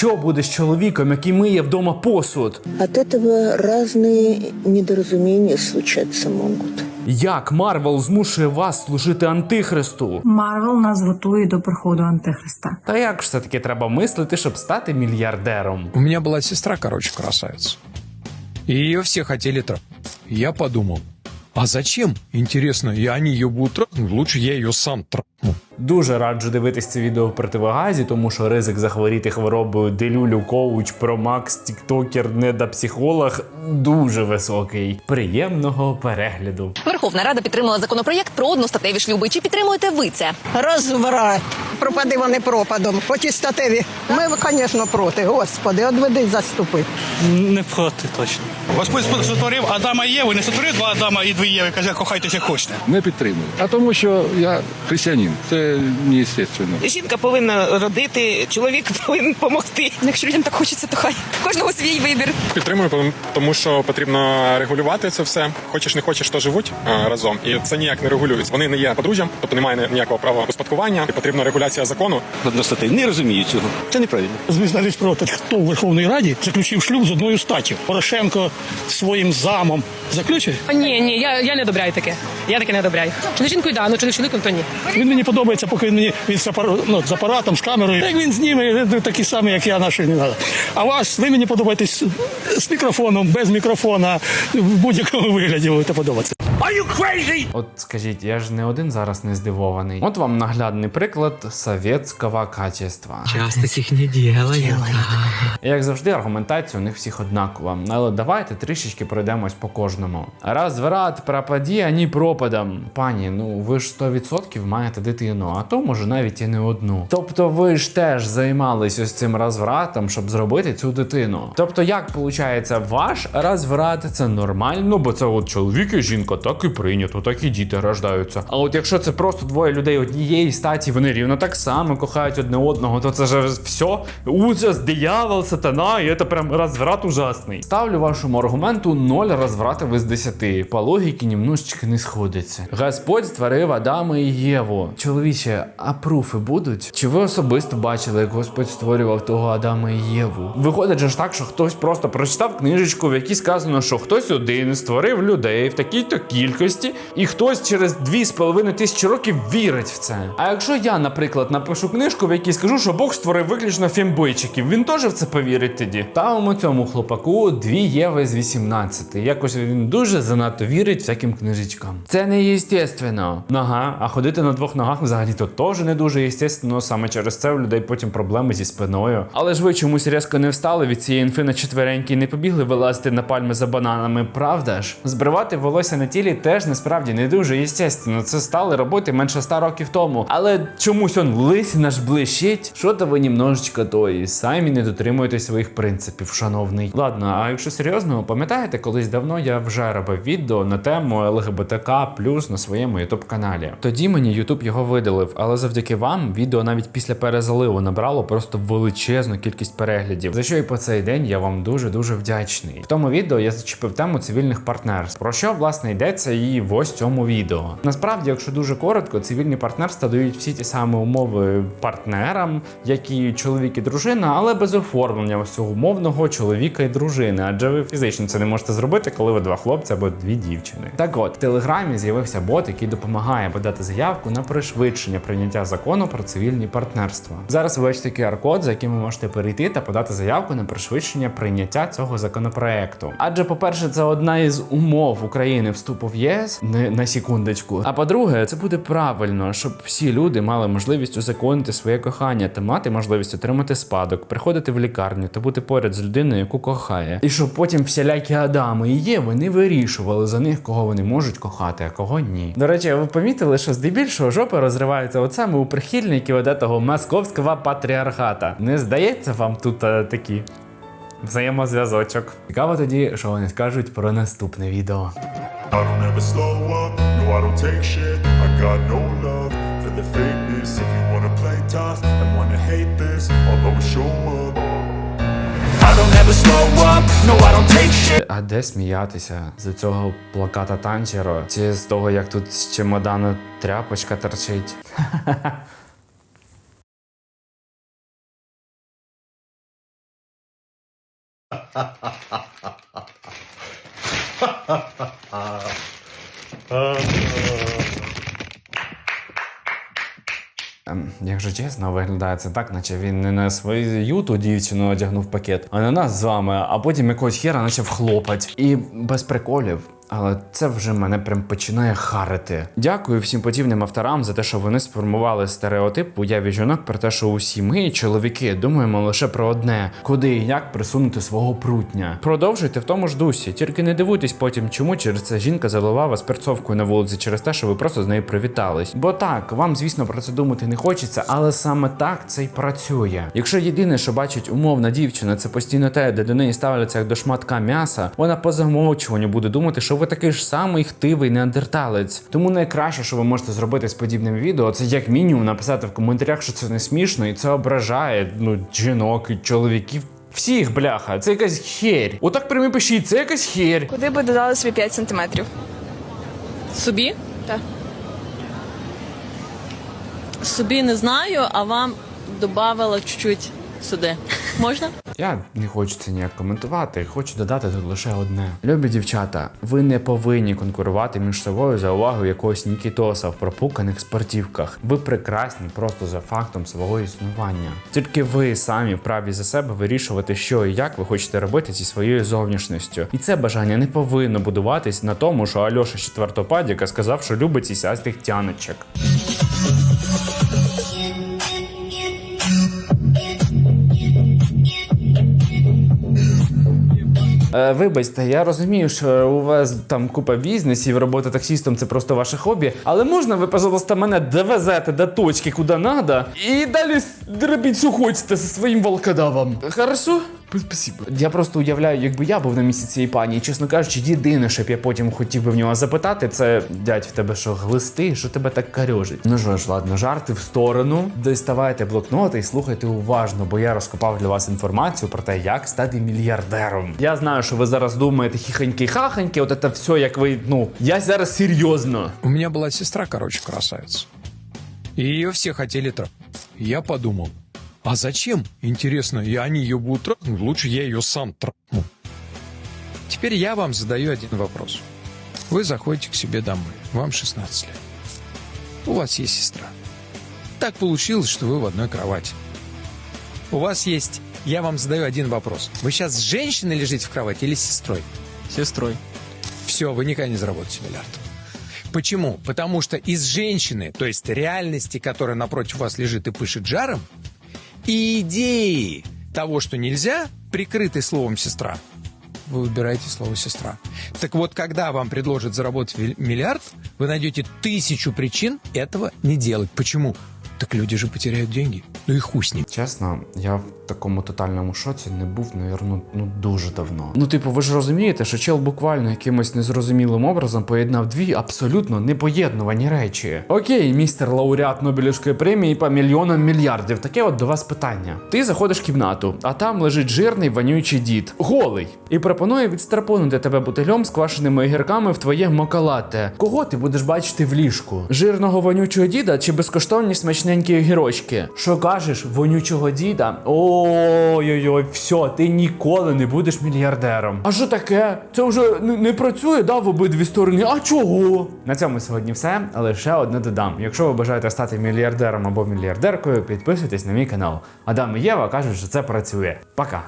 що буде з чоловіком, який миє вдома посуд? От этого разные недоразумения случаться могут. Як Марвел змушує вас служити антихристу? Марвел нас готує до приходу Антихриста. Та як ж все таки треба мислити, щоб стати мільярдером? У меня была сестра, короче, красавица. И ее все хотели трахнуть. Я подумал, а зачем, интересно, и они ее будут трахнуть, лучше я ее сам трахну. Дуже раджу дивитись це відео в противогазі, тому що ризик захворіти хворобою делюлю, коуч, промакс, тіктокер, недопсихолог дуже високий. Приємного перегляду. Верховна Рада підтримала законопроєкт про одностатеві шлюби. Чи підтримуєте ви це? Розврат. Пропади вони пропадом. Хоч і статеві. Ми, звісно, проти. Господи, одведи заступи. Не проти точно. Господь сотворив Адама і Єву, не сотворив два Адама і дві Єви, каже, кохайтеся хочете. Не підтримую. А тому, що я християнин. Це неестественно. Жінка повинна родити, чоловік повинен допомогти. Якщо людям так хочеться, то хай кожного свій вибір. Підтримую, тому- що потрібно регулювати це все. Хочеш, не хочеш, то живуть а, разом, і це ніяк не регулюється. Вони не є подружжям, тобто немає ніякого права успадкування. І потрібна регуляція закону. Одностати не розумію цього. Це неправильно. Визнались проти, хто в Верховній Раді заключив шлюб з одною статтю. Порошенко своїм замом заключив. Ні, ні, я, я не одобряю таке. Я таке не одобряю. Чи не жінкою, да, ну чи не чоловіком, то ні. Він мені подобається, поки він мені він з, апар... ну, з апаратом, з камерою. Як він зніме, такі самий, як я, наші не треба. А вас, ви мені подобаєтесь з мікрофоном, без мікрофона, в будь-якому вигляді ви будете подобатися. От скажіть, я ж не один зараз не здивований. От вам наглядний приклад совєтського качества. Час таких не ділає. Як завжди, аргументація у них всіх однакова. Але давайте трішечки пройдемось по кожному. Розврат, пропаді, ані пропадам. Пані, ну ви ж 100% маєте дитину, а то може навіть і не одну. Тобто ви ж теж займались ось цим розвратом, щоб зробити цю дитину. Тобто, як виходить, ваш розврат це нормально, бо це от чоловік і жінка, так і прийнято, так і діти рождаються. А от якщо це просто двоє людей однієї статі, вони рівно так само кохають одне одного, то це ж все ужас, диявол, сатана, і це прям розврат ужасний. Ставлю вашому аргументу 0 розвратів із 10. По логіки немножечко не сходиться. Господь створив Адама і Єву. Чоловіче, а пруфи будуть? Чи ви особисто бачили, як Господь створював того Адама і Єву? Виходить же ж так, що хтось просто прочитав книжечку, в якій сказано, що хтось один створив людей в такій-то кількості, і хтось через 2,5 тисячі років вірить в це. А якщо я, наприклад, напишу книжку, в якій скажу, що Бог створив виключно фембойчиків, він теж в це повірить тоді. Ставимо цьому хлопаку дві єви з 18. Якось він дуже занадто вірить всяким книжечкам. Це не єстественно. Ага, а ходити на двох ногах взагалі то теж не дуже єстественно. Саме через це у людей потім проблеми зі спиною. Але ж ви чомусь різко не встали від цієї інфи на четвереньки і не побігли вилазити на пальми за бананами, правда ж? Збривати волосся на тілі теж насправді не дуже єстественно. Це стали робити менше ста років тому. Але чомусь он лисина ж блищить. Що то ви немножечко то і самі не дотримуєтесь своїх принципів, шановний. Ладно, а якщо серйозно, пам'ятаєте, колись давно я вже робив відео на тему ЛГБТК плюс на своєму ютуб каналі. Тоді мені Ютуб його видалив, але завдяки вам відео навіть після перезаливу набрало просто величезну кількість переглядів. За що і по цей день я вам дуже дуже вдячний. В тому відео я зачепив тему цивільних партнерств. Про що власне йдеться і в ось цьому відео. Насправді, якщо дуже коротко, цивільні партнерства дають всі ті самі умови партнерам, як і чоловік і дружина, але без оформлення ось цього умовного чоловіка і дружини, адже ви фізично це не можете зробити, коли ви два хлопці або дві дівчини. Так от в телеграмі з'явився бот, який допомагає подати заявку на пришвидшення прийняття закону про цивільні партнерства. Зараз ви бачите QR-код, за яким ви можете перейти та подати заявку на пришвидшення прийняття цього законопроекту. Адже, по-перше, це одна із умов України вступу в ЄС не на секундочку. А по-друге, це буде правильно, щоб всі люди мали можливість узаконити своє кохання та мати можливість отримати спадок, приходити в лікарню та бути поряд з людиною, яку кохає. І щоб потім всілякі Адами і Єви не вирішували за них, кого вони можуть кохати, а кого ні. До речі, ви помітили, що здебільшого жопи розриваються от саме у прихильників от этого московського патріархата. Не здається вам тут е, такі взаємозв'язочок? Цікаво тоді, що вони скажуть про наступне відео. I don't ever slow up, no I don't take shit I got no love for the fakeness If you wanna play tough and wanna hate this I'll always show up I don't ever slow up, no I don't take shit А де сміятися з цього плаката танчеро? Чи з того, як тут з чемодана тряпочка торчить? Ем, Якщо чесно, виглядає це так, наче він не на свою ту дівчину одягнув пакет, а на нас з вами, а потім якогось хера почав хлопать. І без приколів. Але це вже мене прям починає харити. Дякую всім подібним авторам за те, що вони сформували стереотип уяві жінок про те, що усі ми, чоловіки, думаємо лише про одне: куди і як присунути свого прутня. Продовжуйте в тому ж дусі, тільки не дивуйтесь потім, чому через це жінка залила вас перцовкою на вулиці через те, що ви просто з нею привітались. Бо так, вам, звісно, про це думати не хочеться, але саме так це й працює. Якщо єдине, що бачить умовна дівчина, це постійно те, де до неї ставляться як до шматка м'яса, вона по замовчуванню буде думати, що ви такий ж самий хтивий неандерталець. Тому найкраще, що ви можете зробити з подібним відео, це як мінімум написати в коментарях, що це не смішно, і це ображає ну жінок і чоловіків. Всіх бляха, це якась херь. Отак прямо і пишіть, це якась херь. Куди би додали собі 5 сантиметрів? Собі? Так. Собі не знаю, а вам додавала чуть-чуть сюди. Можна? Я не хочу це ніяк коментувати, хочу додати тут лише одне. Любі дівчата, ви не повинні конкурувати між собою за увагу якогось Нікітоса в пропуканих спортівках. Ви прекрасні просто за фактом свого існування. Тільки ви самі вправі за себе вирішувати, що і як ви хочете робити зі своєю зовнішністю. І це бажання не повинно будуватись на тому, що Альоша з четвертого падіка сказав, що любить сісястих тяночок. Е, вибачте, я розумію, що у вас там купа бізнесів, робота таксістом це просто ваше хобі. Але можна ви, пожалуйста, мене довезете до точки, куди надо, і далі робіть, що хочете зі своїм волкодавом. Хорошо? Спасибо. Я просто уявляю, якби я був на місці цієї пані, і чесно кажучи, єдине, що б я потім хотів би в нього запитати, це дядь, в тебе що, глисти, що тебе так карьожить? Ну що ж, ладно, жарти в сторону. Доставайте блокноти і слухайте уважно, бо я розкопав для вас інформацію про те, як стати мільярдером. Я знаю, що ви зараз думаєте хіхоньки-хахоньки, от це все, як ви. Ну, я зараз серйозно. У меня была сестра, короче, красавица. И ее все хотели трахнуть. Я подумал, а зачем, интересно, и они ее будут трахнуть, лучше я ее сам трахну. Теперь я вам задаю один вопрос. Вы заходите к себе домой, вам 16 лет. У вас есть сестра. Так получилось, что вы в одной кровати. У вас есть... Я вам задаю один вопрос. Вы сейчас с женщиной лежите в кровати или с сестрой? Сестрой. Все, вы никогда не заработаете миллиард. Почему? Потому что из женщины, то есть реальности, которая напротив вас лежит и пышет жаром, и идеи того, что нельзя, прикрытой словом «сестра», вы выбираете слово «сестра». Так вот, когда вам предложат заработать миллиард, вы найдете тысячу причин этого не делать. Почему? Так люди же потеряют деньги. С ним. Чесно, я в такому тотальному шоці не був, навірно, ну дуже давно. Ну, типу, ви ж розумієте, що чел буквально якимось незрозумілим образом поєднав дві абсолютно непоєднувані речі. Окей, містер лауреат Нобелівської премії по мільйонам мільярдів. Таке от до вас питання. Ти заходиш в кімнату, а там лежить жирний вонючий дід, голий, і пропонує відстрапонути тебе бутильом з квашеними огірками в твоє мокалате. Кого ти будеш бачити в ліжку? Жирного вонючого діда чи безкоштовні смачненькі огірочки? Що кажеш, вонючого діда? Ой-ой-ой, все, ти ніколи не будеш мільярдером. А що таке? Це вже не працює, да, в обидві сторони. А чого? На цьому сьогодні все. Але ще одне додам. Якщо ви бажаєте стати мільярдером або мільярдеркою, підписуйтесь на мій канал. Адам і Єва кажуть, що це працює. Пока.